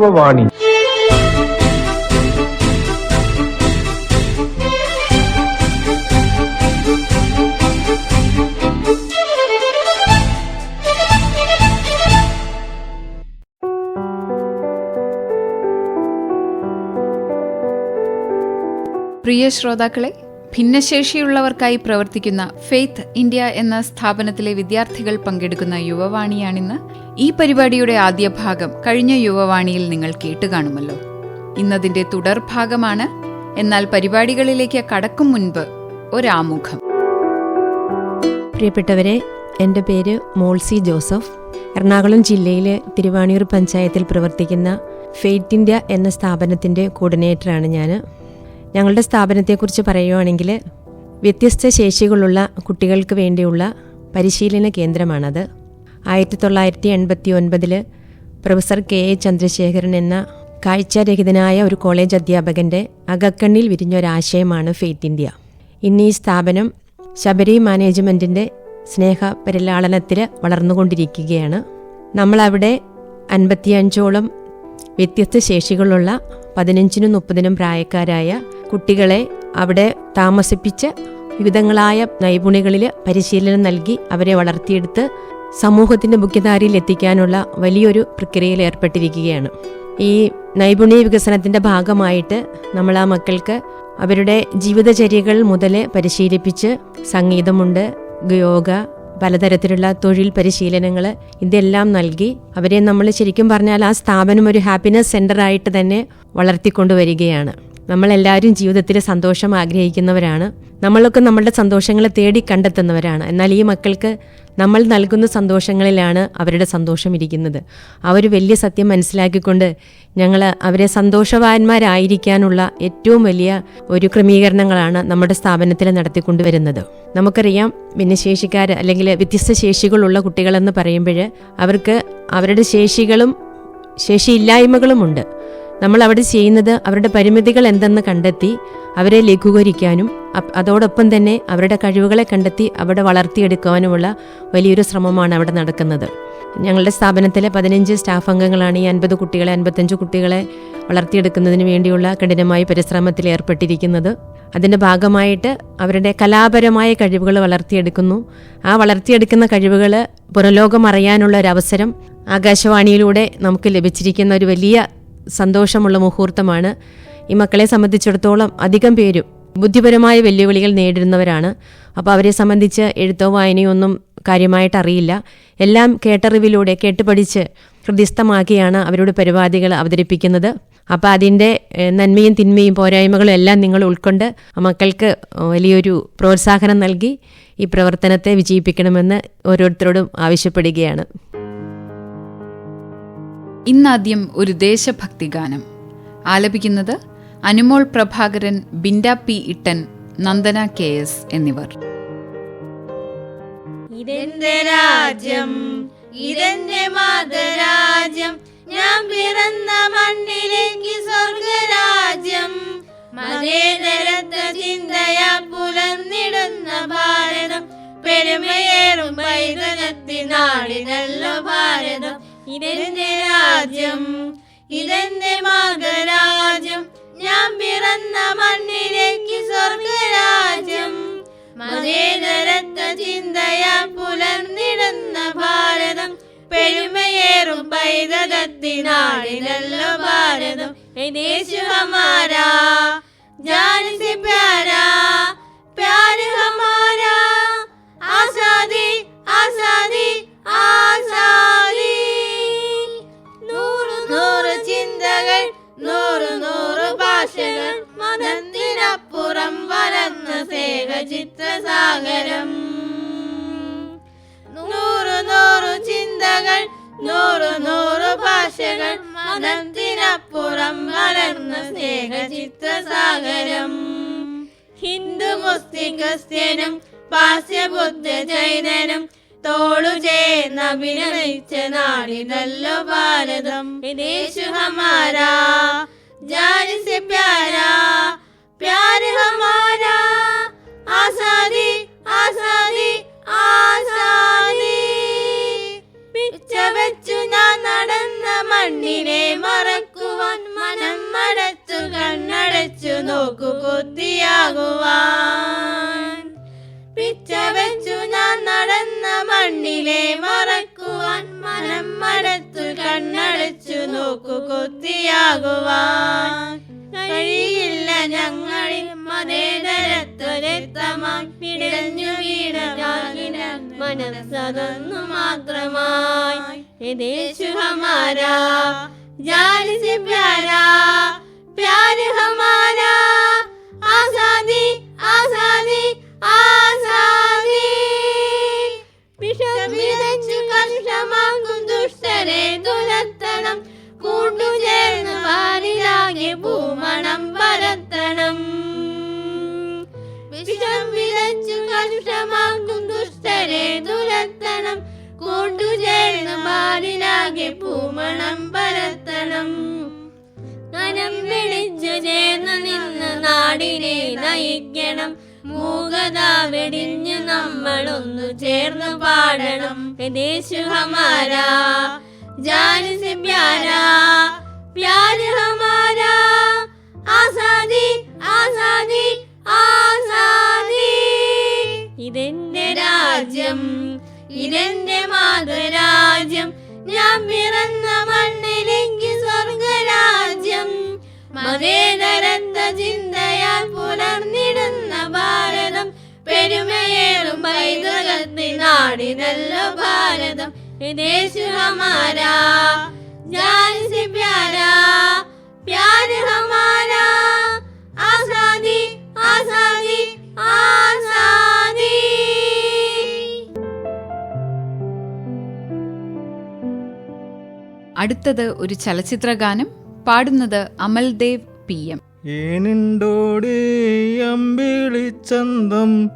യുവവാണി പ്രിയ ശ്രോതാക്കളെ ഭിന്നശേഷിയുള്ളവർക്കായി പ്രവർത്തിക്കുന്ന faith India എന്ന സ്ഥാപനത്തിലെ വിദ്യാർത്ഥികൾ പങ്കെടുക്കുന്ന യുവവാണിയാണിന്ന് ഈ പരിപാടിയുടെ ആദ്യ ഭാഗം കഴിഞ്ഞ യുവവാണിയിൽ നിങ്ങൾ കേട്ടുകാണുമല്ലോ. ഇന്നതിന്റെ തുടർഭാഗമാണ് എന്നാൽ പരിപാടികളിലേക്ക് കടക്കും മുൻപ് ഒരാമുഖം. പ്രിയപ്പെട്ടവരെ എന്റെ പേര് മോൾസി ജോസഫ്. എറണാകുളം ജില്ലയിലെ തിരുവാണിയൂർ പഞ്ചായത്തിൽ പ്രവർത്തിക്കുന്ന ഫെയ്റ്റ് ഇന്ത്യ എന്ന സ്ഥാപനത്തിന്റെ കോർഡിനേറ്ററാണ് ഞാൻ ഞങ്ങളുടെ സ്ഥാപനത്തെക്കുറിച്ച് പറയുവാണെങ്കിൽ വ്യത്യസ്ത ശേഷികളുള്ള കുട്ടികൾക്ക് വേണ്ടിയുള്ള പരിശീലന കേന്ദ്രമാണത്. ആയിരത്തി തൊള്ളായിരത്തി എൺപത്തി ഒൻപതിൽ പ്രൊഫസർ കെ എ ചന്ദ്രശേഖരൻ എന്ന കാഴ്ചാരഹിതനായ ഒരു കോളേജ് അധ്യാപകന്റെ അകക്കണ്ണിൽ വിരിഞ്ഞൊരാശയമാണ് ഫെയ്ത്ത് ഇന്ത്യ. ഇന്ന് ഈ സ്ഥാപനം ശബരി മാനേജ്മെന്റിന്റെ സ്നേഹ പരിലാളനത്തിൽ വളർന്നുകൊണ്ടിരിക്കുകയാണ്. നമ്മളവിടെ അൻപത്തിയഞ്ചോളം വ്യത്യസ്ത ശേഷികളുള്ള പതിനഞ്ചിനും മുപ്പതിനും പ്രായക്കാരായ കുട്ടികളെ അവിടെ താമസിപ്പിച്ച് വിവിധങ്ങളായ നൈപുണികളിൽ പരിശീലനം നൽകി അവരെ വളർത്തിയെടുത്ത് സമൂഹത്തിന്റെ മുഖ്യധാരയിൽ എത്തിക്കാനുള്ള വലിയൊരു പ്രക്രിയയിൽ ഏർപ്പെട്ടിരിക്കുകയാണ്. ഈ നൈപുണ്യ വികസനത്തിന്റെ ഭാഗമായിട്ട് നമ്മൾ ആ മക്കൾക്ക് അവരുടെ ജീവിതചര്യകൾ മുതൽ പരിശീലിപ്പിച്ച് സംഗീതമുണ്ട് യോഗ പലതരത്തിലുള്ള തൊഴിൽ പരിശീലനങ്ങൾ ഇതെല്ലാം നൽകി അവരെ നമ്മൾ ശരിക്കും പറഞ്ഞാൽ ആ സ്ഥാപനം ഒരു ഹാപ്പിനെസ് സെന്റർ ആയിട്ട് തന്നെ വളർത്തിക്കൊണ്ടുവരികയാണ്. നമ്മളെല്ലാവരും ജീവിതത്തിൽ സന്തോഷം ആഗ്രഹിക്കുന്നവരാണ്. നമ്മളൊക്കെ നമ്മളുടെ സന്തോഷങ്ങളെ തേടി കണ്ടെത്തുന്നവരാണ്. എന്നാൽ ഈ മക്കൾക്ക് നമ്മൾ നൽകുന്ന സന്തോഷങ്ങളിലാണ് അവരുടെ സന്തോഷം ഇരിക്കുന്നത്. അവർ വലിയ സത്യം മനസ്സിലാക്കിക്കൊണ്ട് ഞങ്ങൾ അവരെ സന്തോഷവാന്മാരായിരിക്കാനുള്ള ഏറ്റവും വലിയ ഒരു ക്രമീകരണങ്ങളാണ് നമ്മുടെ സ്ഥാപനത്തിൽ നടത്തിക്കൊണ്ടുവരുന്നത്. നമുക്കറിയാം ഭിന്നശേഷിക്കാർ അല്ലെങ്കിൽ വ്യത്യസ്ത ശേഷികളുള്ള കുട്ടികളെന്ന് പറയുമ്പോൾ അവർക്ക് അവരുടെ ശേഷികളും ശേഷിയില്ലായ്മകളുമുണ്ട്. നമ്മൾ അവിടെ ചെയ്യുന്നത് അവരുടെ പരിമിതികൾ എന്തെന്ന് കണ്ടെത്തി അവരെ ലഘൂകരിക്കാനും അതോടൊപ്പം തന്നെ അവരുടെ കഴിവുകളെ കണ്ടെത്തി അവിടെ വളർത്തിയെടുക്കാനുമുള്ള വലിയൊരു ശ്രമമാണ് അവിടെ നടക്കുന്നത്. ഞങ്ങളുടെ സ്ഥാപനത്തിലെ പതിനഞ്ച് സ്റ്റാഫ് അംഗങ്ങളാണ് ഈ അൻപത് കുട്ടികളെ അൻപത്തഞ്ച് കുട്ടികളെ വളർത്തിയെടുക്കുന്നതിന് വേണ്ടിയുള്ള കഠിനമായ പരിശ്രമത്തിൽ ഏർപ്പെട്ടിരിക്കുന്നത്. അതിന്റെ ഭാഗമായിട്ട് അവരുടെ കലാപരമായ കഴിവുകൾ വളർത്തിയെടുക്കുന്നു. ആ വളർത്തിയെടുക്കുന്ന കഴിവുകൾ പുറലോകം അറിയാനുള്ള ഒരു അവസരം ആകാശവാണിയിലൂടെ നമുക്ക് ലഭിച്ചിരിക്കുന്ന ഒരു വലിയ സന്തോഷമുള്ള മുഹൂർത്തമാണ്. ഈ മക്കളെ സംബന്ധിച്ചിടത്തോളം അധികം പേരും ബുദ്ധിപരമായ വെല്ലുവിളികൾ നേരിടുന്നവരാണ്. അപ്പോൾ അവരെ സംബന്ധിച്ച് എഴുത്തോ വായനയോ ഒന്നും കാര്യമായിട്ട് അറിയില്ല. എല്ലാം കേട്ടറിവിലൂടെ കേട്ടുപഠിച്ച് ഹൃദയസ്ഥമാക്കിയാണ് അവരുടെ പരിപാടികൾ അവതരിപ്പിക്കുന്നത്. അപ്പോൾ അതിന്റെ നന്മയും തിന്മയും പോരായ്മകളും എല്ലാം നിങ്ങൾ ഉൾക്കൊണ്ട് മക്കൾക്ക് വലിയൊരു പ്രോത്സാഹനം നൽകി ഈ പ്രവർത്തനത്തെ വിജയിപ്പിക്കണമെന്ന് ഓരോരുത്തരോടും ആവശ്യപ്പെടുകയാണ്. ഇന്നാദ്യം ഒരു ദേശഭക്തി ഗാനം. ആലപിക്കുന്നത് Anumol Prabhakaran Binda P Ittan Nandana K S എന്നിവർ. രാജ്യം ഞാൻ പിറന്ന പുലർന്നിടുന്ന ഭാരതം പെരുമയേറും പൈതൃകത്തിനാടിനല്ലോ ഭാരതം. ഇതെന്റെ രാജ്യം ഇതെന്റെ മാതരാജ്യം ഞാൻ പിറന്ന മണ്ണിലേക്ക് സ്വർഗരാജ്യം. മതേതരത്വ ചിന്തയാ പുലർന്നിടുന്ന ഭാരതം പെരുമയേറും പൈതൃകത്തിനാടിനല്ലോ ഭാരതം. ദേശ് ഹമാരാ ജാനസി പ്യാരാ? പ്യാര ഹമാരാ ഭാഷകൾ മതത്തിനപ്പുറം വരന്ന സ്നേഹ ചിത്രസാഗരം നൂറ് നൂറു ചിന്തകൾ നൂറ് നൂറ് ഭാഷകൾ മതത്തിനപ്പുറം വളർന്ന സ്നേഹ ചിത്രസാഗരം ഹിന്ദു മുസ്ലിം ക്രിസ്ത്യനും പാസ്യബുദ്ധ ജൈനനും തോളു ചേർന്ന് അഭിനയിച്ച നാടിനല്ലോ ഭാരതം. ദേശു ഹമാരാ. ജാൻ സെ പ്യാരാ പ്യാര് ഹമാരാ മനസ്സതൊന്നു മാത്രമായി. ദേശു ഹമാരാ സെ പ്യാരാ പ്യാര് ഹമാരാ ആസാദി ആസാദി. ആസാദി വിഷമിതച്ചു കർഷമാക്കും ദുഷ്ടരെ തുരത്തണം. കൂട്ടുചേർന്ന് പാലിലാകെ പൂമണം പരത്തണം. വിഷം വിളച്ചു കർഷമാക്കും ദുഷ്ടരെ തുരത്തണം കൂട്ടുചേർന്ന് പാലിലാകെ പൂമണം പരത്തണം. കനം വിളിച്ചു ചേർന്ന് നിന്ന് നാടിനെ നയിക്കണം. മൂകത വെടിഞ്ഞു നമ്മളൊന്നു ചേർന്ന് പാടണം. ദേശു ഹമാരാ ജാനി സെ പ്യാരാ പ്യാര ഹമാരാ ആസാദി ആസാദി ആസാദി. ഇതെന്റെ രാജ്യം. ഇതെന്റെ മാതൃരാജ്യം. ഞാൻ പിറന്ന മണ്ണിലെങ്കിൽ സ്വർഗരാജ്യം. മതേതരത്വ ചിന്തയാൽ പുലർന്നിടുന്ന ഭാരതം. പെരുമയേറും പൈതൃകത്തിൽ നാടിനല്ല ഭാരതം. ദേശു ഹമാരാ സെ പ്യാരാ അടുത്തത് ഒരു ചലച്ചിത്ര ഗാനം പാടുന്നത് അമൽദേവ് പി എം. ഏനുണ്ടോടി അമ്പിളിച്ചന്തം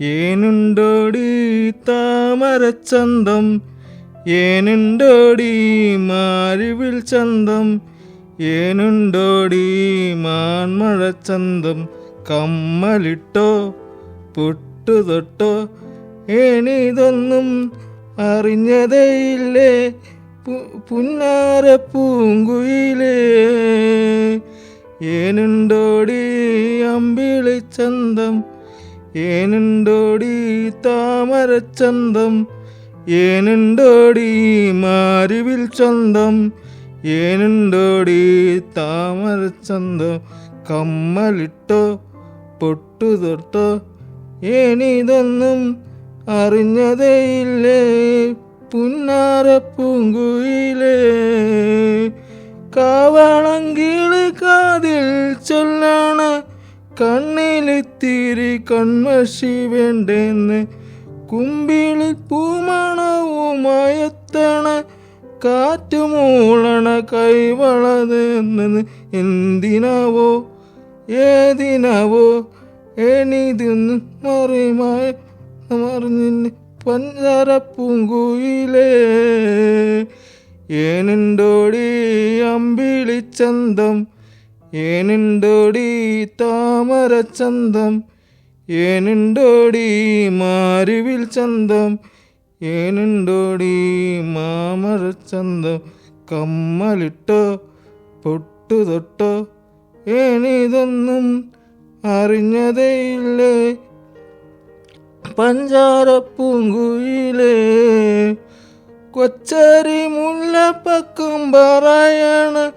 ഏനുണ്ടോടി താമരച്ചന്തം ഏനുണ്ടോടി മാരിവിൽ ചന്തം? ഏനുണ്ടോടി മാൻമഴച്ചന്തം കമ്മലിട്ടോ പൊട്ടുതൊട്ടോ? ഏണിതൊന്നും അറിഞ്ഞതേയില്ലേ? പുന്നാര പൂങ്കുയിലേ ഏനുണ്ടോടി അമ്പിളിച്ചന്തം ഏനുണ്ടോടി താമരച്ചന്തം ഏനുണ്ടോടി മാരിവിൽ ചന്തം ഏനുണ്ടോടി താമരച്ചന്തം കമ്മലിട്ടോ പൊട്ടുതൊട്ടോ ഏനിതൊന്നും അറിഞ്ഞതേയില്ലേ പുന്നാര പൂങ്കുയിലേ കാവളങ്കിളി കാതിൽ ചൊല്ലണ കണ്ണിലെത്തിരി കൺമഷി വേണ്ടെന്ന് കുമ്പിളി പൂമണവുമയത്തണ കാറ്റുമൂളണ കൈവളതെന്ന് എന്തിനാവോ ഏതിനാവോ എണിതിന്ന് മറിമായ മറിഞ്ഞിന് പഞ്ചാര പൂങ്കുയിലേ ഏനുണ്ടോടി അമ്പിളിച്ചന്തം ഏനുണ്ടോടി താമരച്ചന്തം ഏനുണ്ടോടി മാരുവിൽ ചന്തം ഏനുണ്ടോടി മാമരച്ചന്തം കമ്മലിട്ടോ പൊട്ടുതൊട്ടോ ഏനിതൊന്നും അറിഞ്ഞതേയില്ലേ പഞ്ചാര പൂങ്കുയിലേ കൊച്ചരി മുല്ലപ്പക്കം പറയണ.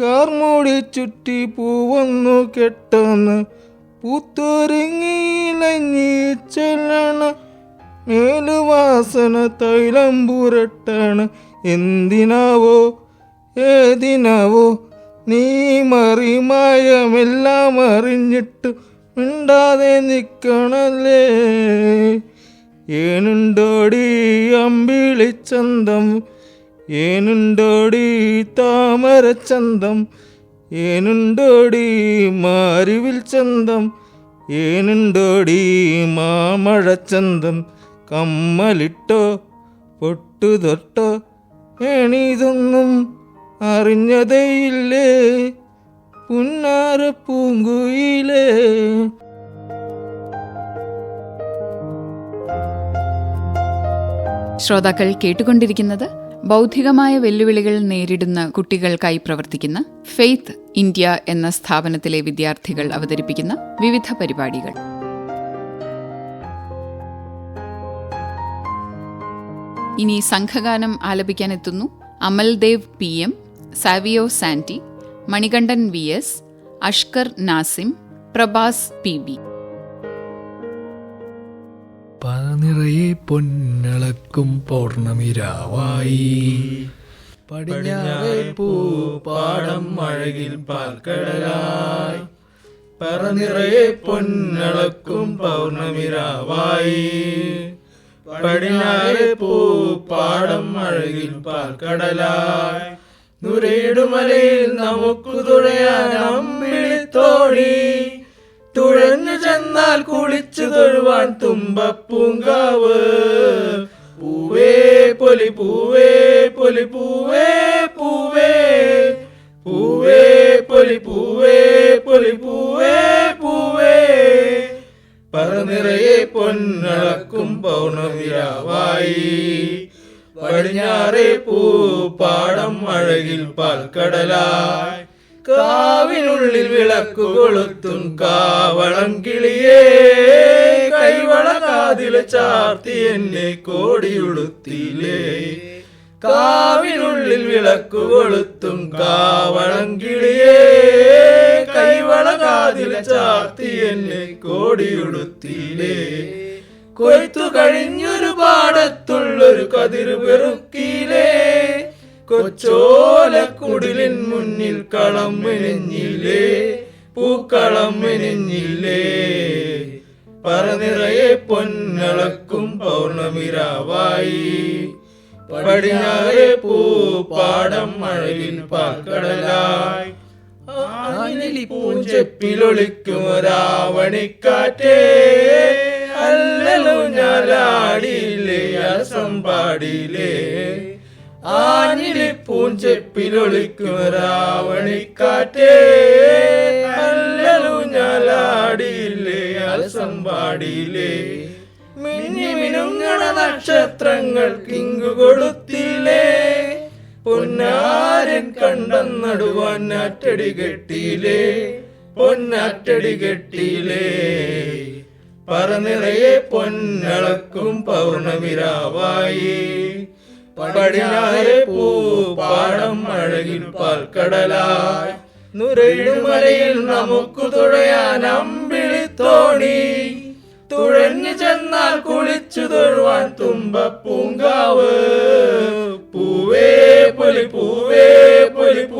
കാർമൂടി ചുറ്റി പൂവന്നു കെട്ടെന്ന് പൂത്തൊരുങ്ങിയിലഞ്ഞി ചൊല്ലണ. മേലുവാസന തൈലം പുരട്ടണ്. എന്തിനാവോ ഏതിനാവോ നീ മറിമയമെല്ലാം അറിഞ്ഞിട്ട് മിണ്ടാതെ നിൽക്കണല്ലേ ഏനുണ്ടോടി അമ്പിളിച്ചന്തം ഏനുണ്ടോടി താമരച്ചന്തം ഏനുണ്ടോടി മാരിവിൽ ചന്തം? ഏനുണ്ടോടി മാമഴച്ചന്തം കമ്മലിട്ടോ പൊട്ടുതൊട്ടോ? ഏണിതൊന്നും അറിഞ്ഞതേയില്ലേ? പുന്നാര പൂങ്കുയിലേ ശ്രോതാക്കൾ കേട്ടുകൊണ്ടിരിക്കുന്നത് ബൗദ്ധികമായ വെല്ലുവിളികൾ നേരിടുന്ന കുട്ടികൾക്കായി പ്രവർത്തിക്കുന്ന ഫെയ്ത്ത് ഇന്ത്യ എന്ന സ്ഥാപനത്തിലെ വിദ്യാർത്ഥികൾ അവതരിപ്പിക്കുന്ന വിവിധ പരിപാടികൾ. ഇനി സംഘഗാനം ആലപിക്കാനെത്തുന്നു Amaldev P M Savio Santy Manikandan V S Ashkar Nasim Prabhas P B പനിറയെ പൊന്നളക്കും പൗർണമിരാവായി. പടിഞ്ഞാറേ പൂ പാടം അഴകിൽ പാൽക്കടലായി. പറനിറയെ പൊന്നളക്കും പൗർണമിരാവായി. പടിഞ്ഞാറെ പൂ പാടം അഴകിൽ പാൽക്കടലായി. നുരയിടുമലയിൽ നമുക്ക് തുഴയാൻ അമ്പിളിത്തോണി തുഴഞ്ഞു ചെന്നാൽ കുളിച്ചു തൊഴുവാൻ തുമ്പപ്പൂങ്കാവ്. പൂവേ പൊലി പൂവേ പൊലി പൂവേ പൂവേ. പൂവേ പൊലി പൂവേ പൊലി പൂവേ പൂവേ. പറനിറയെ പൊന്നളക്കും പൗർണമിരാവായി. പടിഞ്ഞാറേ പൂ പാടം അഴകിൽ പാൽക്കടലായി. കാവിനുള്ളിൽ വിളക്കു കൊളുത്തും കാവളം കിളിയേ കൈവള കാതിൽ ചാർത്തി എന്നെ കോടിയുടുത്തിലേ കാവിനുള്ളിൽ വിളക്കു കൊളുത്തും കാവളം കിളിയേ കൈവള കാതിൽ ചാർത്തി എന്നെ കോടിയുടുത്തിലേ കൊയ്ത്തു കഴിഞ്ഞൊരു പാടത്തുള്ളൊരു കതിര് പെറുക്കിയിലേ കൊച്ചോലക്കുടിലിൻ മുന്നിൽ കളം മെനഞ്ഞില്ലേ പൂക്കളം മെനഞ്ഞില്ലേ. പറനിറയെ പൊന്നളക്കും പൗർണമിരാവായി. പടിഞ്ഞാറെ പാടം മഴയിൽ പാക്കടലായി പൂഞ്ചെപ്പിലൊളിക്കും ഒരാവണിക്കാറ്റേ. അല്ലലു ഞാലാടിയില്ലേ പാടിയില്ലേ? ആഞ്ഞിലി പൂഞ്ചെപ്പിലൊളിക്കും രാവണിക്കാറ്റേ. അല്ലലു ഞാലാടിയില്ലേ പാടിയില്ലേ? മിന്നി മിനുങ്ങണ നക്ഷത്രങ്ങൾ കിങ്കു കൊടുത്തില്ലേ പൊന്നാരൻ കണ്ടെന്നടുവാൻ നടുവാൻ നാറ്റടി കെട്ടിയിലേ പൊന്നാറ്റടി കെട്ടിയിലേ പറനിറയെ പൊന്നളക്കും പൗർണമിരാവായി. പടിഞ്ഞാറെ പൂ പാടം അഴകിൽ പാൽക്കടലായി. നുരയിടുമലയിൽ നമുക്ക് തുഴയാൻ അമ്പിളിത്തോണി തുഴഞ്ഞു ചെന്നാൽ കുളിച്ചു തൊഴുവാൻ തുമ്പപ്പൂങ്കാവ്. പൂവേ പൊലി പൂവേ പൊലി പൂവേ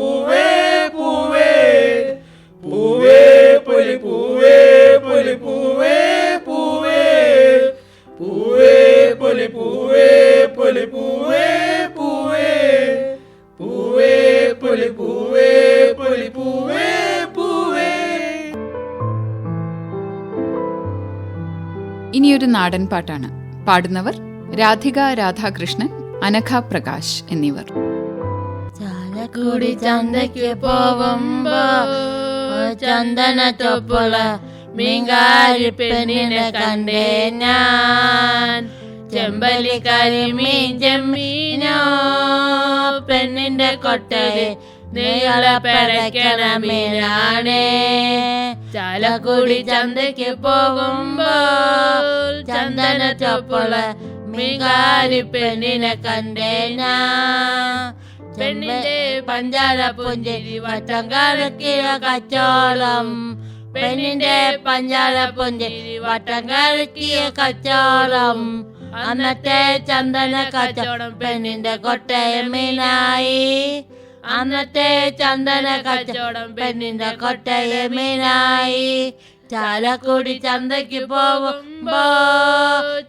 നാടൻ പാട്ടാണ്. പാടുന്നവർ രാധിക രാധാകൃഷ്ണൻ അനഘ പ്രകാശ് എന്നിവർ. ചാലക്കുടി ചന്തയ്ക്ക് പോകുമ്പോ ചന്ദന തൊപ്പുള്ള മീൻകാരി പെണ്ണിനെ കണ്ടേ ഞാൻ. ചെമ്പലിക്കാരി മീൻ ചെമ്മീനോ പെണ്ണിന്റെ കൊട്ടയിൽ നീളെ പിടയ്ക്കണ മീനാണേ ചാലക്കുടി ചന്തയ്ക്ക് പോകുമ്പോൾ ചന്ദന ചപ്പള മീൻകാരി പെണ്ണിനെ കണ്ടേ പെണ്ണിന്റെ പഞ്ചാര പുഞ്ചിരി വട്ടം കലക്കിയ കച്ചോളം. പെണ്ണിന്റെ പഞ്ചാര പുഞ്ചിരി വട്ടം കലക്കിയ കച്ചോളം. അന്നത്തെ ചന്ദന കച്ചവടം പെണ്ണിന്റെ കൊട്ടയമീനായി അന്നത്തെ ചന്ദന കച്ചവടം പെണ്ണിന്റെ കൊട്ടയമീനായി ചാലക്കുടി ചന്തയ്ക്ക് പോകുമ്പോ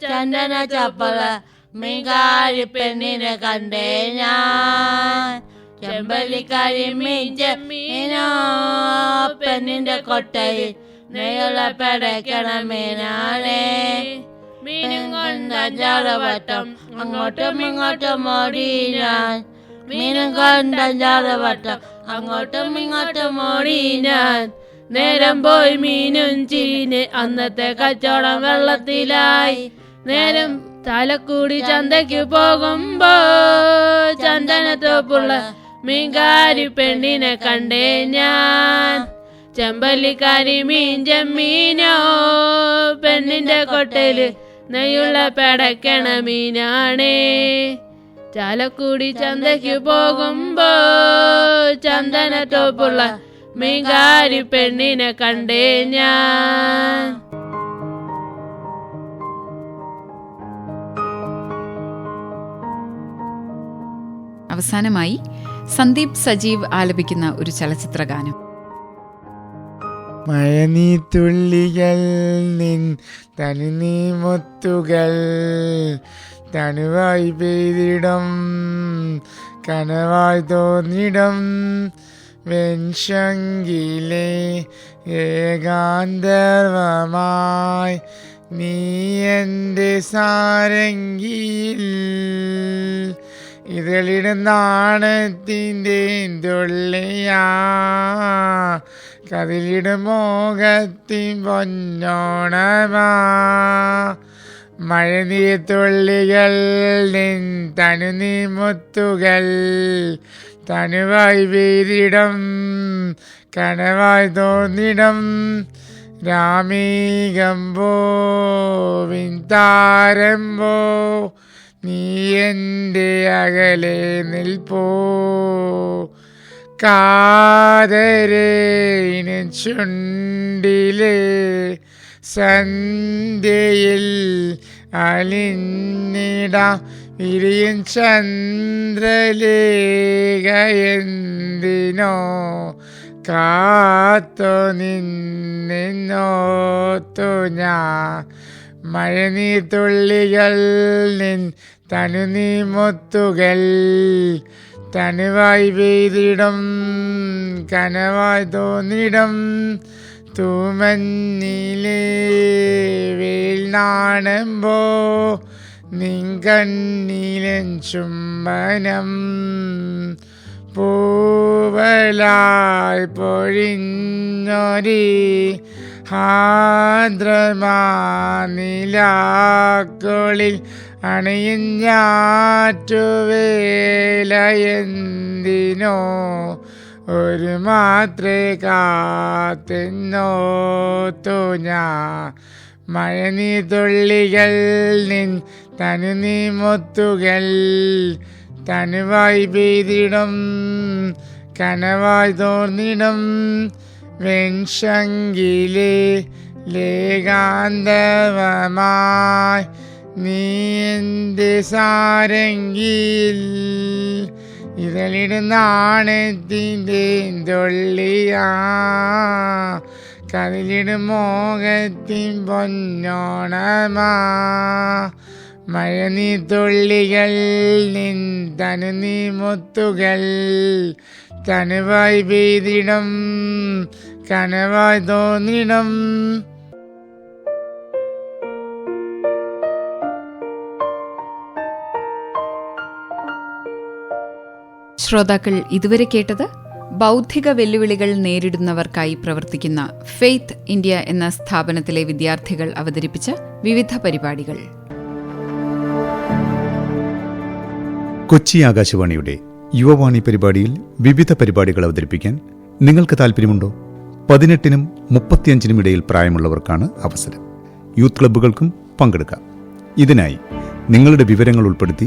ചന്ദന ചപ്പള മീൻകാരി പെണ്ണിനെ കണ്ടേ ഞാൻ. ചെമ്പല്ലിക്കാരി മീൻ മീനോ പെണ്ണിന്റെ കൊട്ടയിൽ നെയ്യുള്ള പെടയ്ക്കണ മീനാണേ. മീനും കൊണ്ട് അഞ്ചാറ് വട്ടം അങ്ങോട്ടും ഇങ്ങോട്ടും ഓടി ഞാൻ. മീനും കൊണ്ട് അഞ്ചാറ് വട്ടം. അങ്ങോട്ടും ഇങ്ങോട്ടും ഓടി ഞാൻ നേരം പോയി മീനും ചീന്. അന്നത്തെ കച്ചവടം വെള്ളത്തിലായി. നേരം തലക്കൂടി ചന്തയ്ക്ക് പോകുമ്പോ ചന്ദനത്തോപ്പുള്ള മീൻകാരി പെണ്ണിനെ കണ്ടേ ഞാൻ. ചെമ്പല്ലിക്കാരി മീൻ ചെമ്മീനോ പെണ്ണിന്റെ കൊട്ടയിൽ നെയ്യുള്ള പെടക്കണ മീനാണേ. ചാലക്കുടി ചന്തയ്ക്ക് പോകുമ്പോ ചന്ദന മീങ്കാരി പെണ്ണിനെ കണ്ടേ ഞാൻ. അവസാനമായി സന്ദീപ് സജീവ് ആലപിക്കുന്ന ഒരു ചലച്ചിത്ര ഗാനം മഴനീത്തുള്ളികൾ നിൻ തനിനീ മുത്തുകൾ തണുവായി പെയ്തിടം. കനവായി തോന്നിടം. വെൺശങ്കിലെ ഏകാന്തർവമായി നീ എന്റെ സാരംഗിയിൽ. ഇതളിടുന്നാണത്തിന്റെ തുള്ളിയാ. കതിലിടും മോഹത്തിൻ പൊന്നോണമാ. മഴനീത്തുള്ളികൾ നിൻ തനുനീ മുത്തുകൾ തനുവായി വീരിടം കനവായി തോന്നിടം. രാമീ രാമീകമ്പോ വിന്താരമ്പോ നീ എന്റെ അകലെ നിൽപ്പോ. കാതരേന ചുണ്ടിലേ സന്ധ്യയിൽ അലിഞ്ഞിട ഇരിയൻ ചന്ദ്രലേഖയെന്തിനോ? കാത്തു നിന്നോത്തു ഞാൻ. തുള്ളികൾ നിൻ തനുനീ മുത്തുകൾ തനുവായി പെയ്തിടം കനവായി തോന്നിടം. തൂമഞ്ഞിലേ വേൽ നാണമ്പോ നിങ്കണ്ണീലൻ ചുംബനം. പൂവലായി പൊഴിഞ്ഞൊരി ഹാദ്രമാനിലാക്കളിൽ അണിയിഞ്ഞാറ്റുവേലയെന്തിനോ ഒരു മാത്രേ കാത്തെന്നോത്തു ഞാൻ. മഴനീതുള്ളികൾ നിൻ തനു നീ മൊത്തുകൾ തനുവായി പെയ്തിടും കനവായി തോർന്നിടും. വെൺശങ്കിലെ ലേകാന്തവമായി നീ എന്റെ സാരംഗിയിൽ ഇതളിടുന്നാണത്തിന്റെ തൊള്ളിയാ. കതിലിടും മോഹത്തിൻ പൊന്നോണമാ. മഴനീത്തുള്ളികൾ നിൻ തനു നീ മുത്തുകൾ. തനുവായി പെയ്തിടം കനവായി തോന്നിടം. ശ്രോതാക്കൾ ഇതുവരെ കേട്ടത് ബൗദ്ധിക വെല്ലുവിളികൾ നേരിടുന്നവർക്കായി പ്രവർത്തിക്കുന്ന ഫെയ്ത്ത് ഇന്ത്യ എന്ന സ്ഥാപനത്തിലെ വിദ്യാർത്ഥികൾ അവതരിപ്പിച്ച വിവിധ പരിപാടികൾ. കൊച്ചി ആകാശവാണിയുടെ യുവവാണി പരിപാടിയിൽ വിവിധ പരിപാടികൾ അവതരിപ്പിക്കാൻ നിങ്ങൾക്ക് താൽപ്പര്യമുണ്ടോ? പതിനെട്ടിനും മുപ്പത്തിയഞ്ചിനും ഇടയിൽ പ്രായമുള്ളവർക്കാണ് അവസരം. യൂത്ത് ക്ലബ്ബുകൾക്കും പങ്കെടുക്കാം. ഇതിനായി നിങ്ങളുടെ വിവരങ്ങൾ ഉൾപ്പെടുത്തി